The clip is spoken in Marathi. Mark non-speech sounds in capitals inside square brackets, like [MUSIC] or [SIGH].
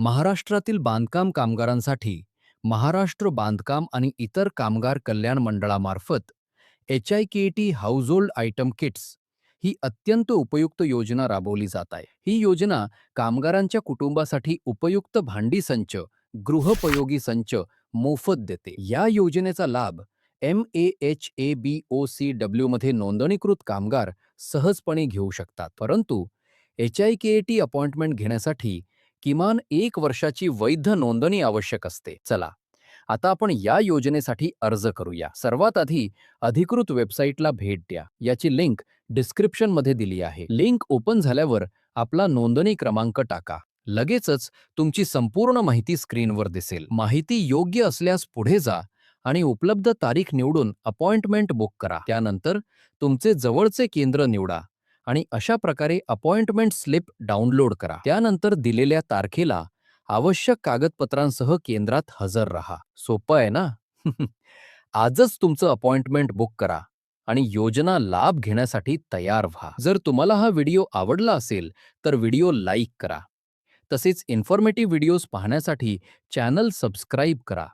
महाराष्ट्र. महाराष्ट्रातील बांधकाम कामगारांसाठी महाराष्ट्र बांधकाम आणि इतर कामगार कल्याण मंडळामार्फत H I K T household item kits ही अत्यंत उपयुक्त योजना राबवली जात आहे. ही योजना कामगारांच्या कुटुंबासाठी उपयुक्त भांडी संच गृहोपयोगी संच मोफत देते. या योजनेचा लाभ M A H A B O C W मध्ये नोंदणीकृत कामगार सहजपणे घेऊ शकतात. परंतु H I K T appointment घेण्यासाठी किमान एक वर्षाची वैध नोंदणी आवश्यक असते. चला आता आपण या योजनेसाठी अर्ज करूया. सर्वात आधी अधिकृत वेबसाईटला भेट द्या. याची लिंक डिस्क्रिप्शनमध्ये दिली आहे. लिंक ओपन झाल्यावर आपला नोंदणी क्रमांक टाका. लगेचच तुमची संपूर्ण माहिती स्क्रीनवर दिसेल. माहिती योग्य असल्यास पुढे जा आणि उपलब्ध तारीख निवडून अपॉइंटमेंट बुक करा. त्यानंतर तुमचे जवळचे केंद्र निवडा. आणि अशा प्रकारे अपॉइंटमेंट स्लिप डाउनलोड करा. त्यानंतर दिलेल्या तारखेला आवश्यक कागदपत्रांसह केंद्रात हजर राहा. सोपं आहे ना? [LAUGHS] आजच तुमचं अपॉइंटमेंट बुक करा आणि योजना लाभ घेण्यासाठी तयार व्हा. जर तुम्हाला हा व्हिडिओ आवडला असेल तर व्हिडिओ लाईक करा. तसेच इन्फॉर्मेटिव्ह व्हिडिओज पाहण्यासाठी चॅनल सबस्क्राईब करा.